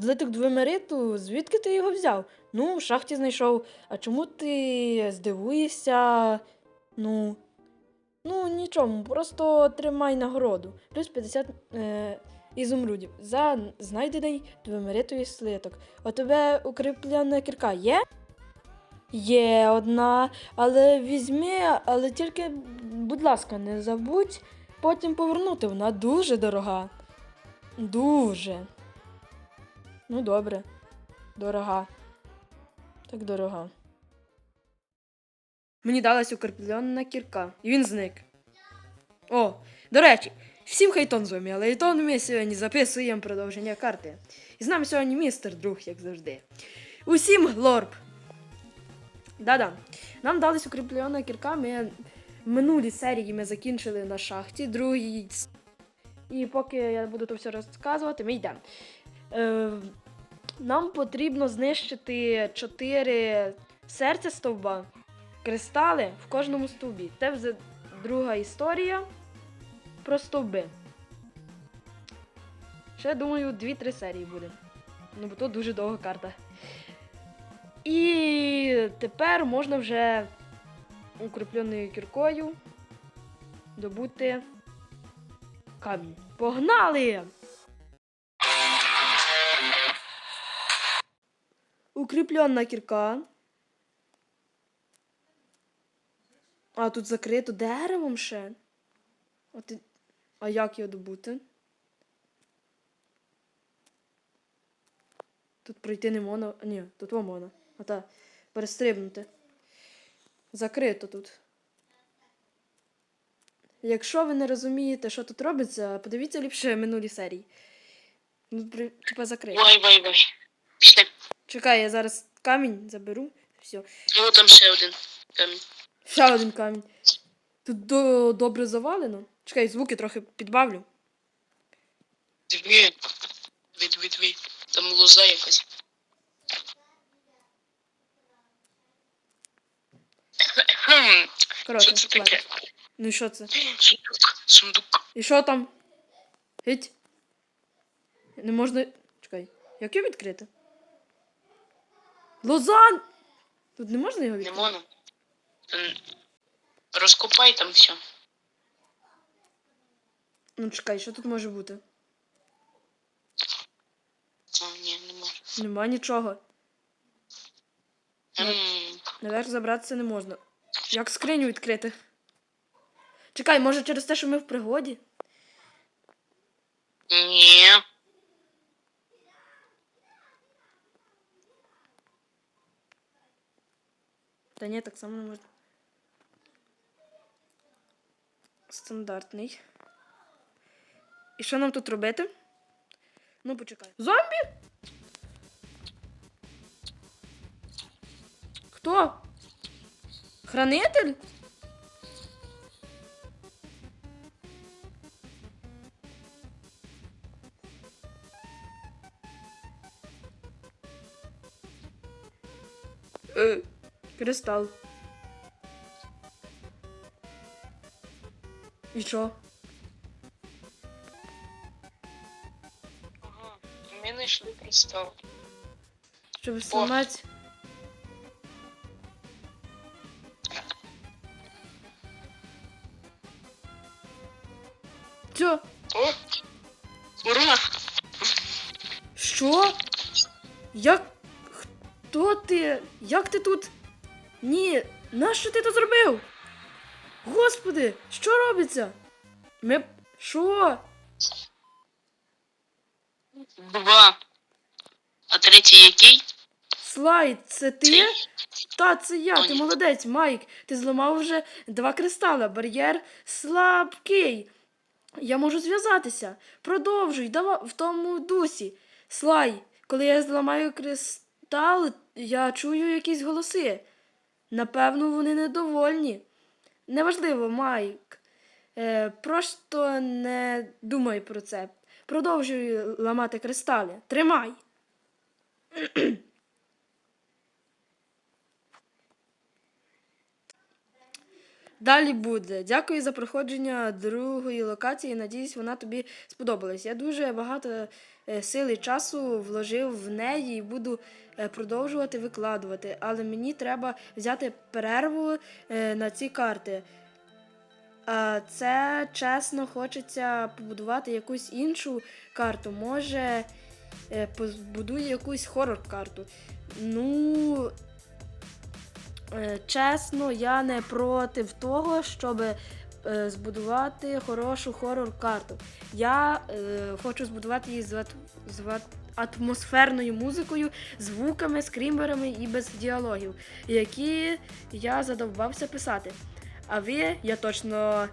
Злиток двомериту, звідки ти його взяв? Ну, в шахті знайшов. А чому ти здивуєшся? Ну. Ну, нічому, просто тримай нагороду. Плюс 50 е, ізумрудів за знайдений двомеритовий слиток. У тебе укріпляна кірка є? Є одна, але візьми, але тільки, будь ласка, не забудь потім повернути. Вона дуже дорога. Дуже. Ну, добре. Дорога. Так дорога. Мені далась укріплена кірка, і він зник. О, до речі, всім хайтон з вами, але і то ми сьогодні записуємо продовження карти. І з нами сьогодні містер друг, як завжди. Усім лорб. Да-да. Нам дались укріплена кірка. Ми в минулій серії ми закінчили на шахті, другій. І поки я буду то все розказувати, ми йдемо. Е, нам потрібно знищити 4 серця стовба, кристали в кожному стовбі. Це вже друга історія про стовби. Ще думаю, 2-3 серії буде. Ну, бо то дуже довга карта. І тепер можна вже укріпленою кіркою добути камінь. Погнали! Укріплена кірка. А тут закрито деревом ще. А, ти... а як його добути? Тут пройти не можна. Ні, тут во можна. А та перестрибнути. Закрито тут. Якщо ви не розумієте, що тут робиться, подивіться ліпше минулі серії. Ну, типа закрито. Вай, вай, вай. Пішли. Чекай, я зараз камінь заберу. Все. О, там ще один камінь. Ще один камінь. Тут до... добре завалено. Чекай, звуки трохи підбавлю. Дві. Дві, дві, дві. Там лоза якась. Коротше, Що це таке? Ну і що це? Сундук. Сундук. І що там? Геть. Не можна. Чекай. Як його відкрити? Лозан! Тут не можна його Не відкрити? можна. Там Розкопай там все. Ну чекай, що тут може бути? О, ні, не можна. Нема нічого. М, Наверх забратися не можна. Як скриню відкрити? Чекай, може через те, що ми в пригоді? Ні. Та ні, так само не можна. Стандартний. І що нам тут робити? Ну, почекай. Зомбі? Хто? Хранитель? Е, кристал. І що? Ага. Ми знайшли кристал. Щоб сломати. Що? О! Ура! Що? Як? Хто ти? Як ти тут? Ні, нащо ти це зробив? Господи, що робиться? Ми. Що? Два. А третій який? Слайд, це ти? Та, це я, О, ти молодець, Майк. Ти зламав вже два кристали. Бар'єр слабкий. Я можу зв'язатися. Продовжуй, давай в тому дусі. Слай, коли я зламаю кристал, я чую якісь голоси. Напевно, вони недовольні. Неважливо, Майк. Е, просто не думай про це. Продовжуй ламати кристали. Тримай. Далі буде. Дякую за проходження другої локації. Надіюсь, вона тобі сподобалась. Я дуже багато сили часу вложив в неї і буду е, продовжувати викладувати. Але мені треба взяти перерву е, на ці карти. А це чесно хочеться побудувати якусь іншу карту. Може, е, побудую якусь хорор-карту. Ну, е, чесно, я не проти того, щоб е, збудувати хорошу хорор-карту. Я е, хочу збудувати її з, з атмосферною музикою, звуками, скрімерами і без діалогів, які я задовбався писати. А ви, я точно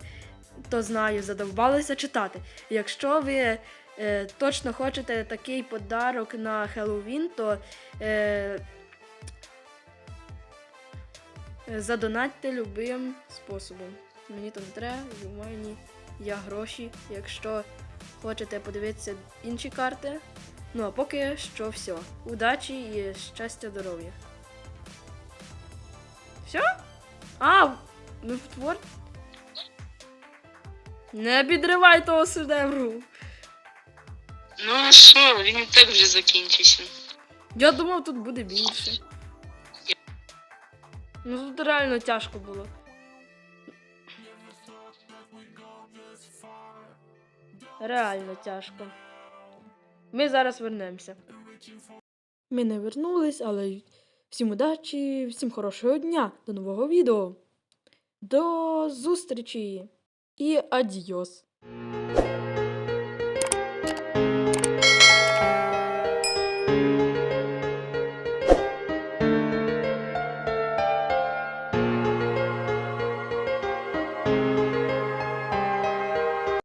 то знаю, задовбалися читати. Якщо ви е, точно хочете такий подарок на Хеллоуін, то е, е, задонатьте любим способом. Мені то не треба, мене є гроші. Якщо хочете подивитися інші карти. Ну а поки що все. Удачі і щастя, здоров'я. Все? А, ми в твор. Не підривай того шедевру. Ну а що, він і так вже закінчився. Я думав, тут буде більше. Ну тут реально тяжко було. Реально тяжко. Ми зараз вернемося. Ми не вернулись, але всім удачі, всім хорошого дня, до нового відео. До зустрічі і адіос.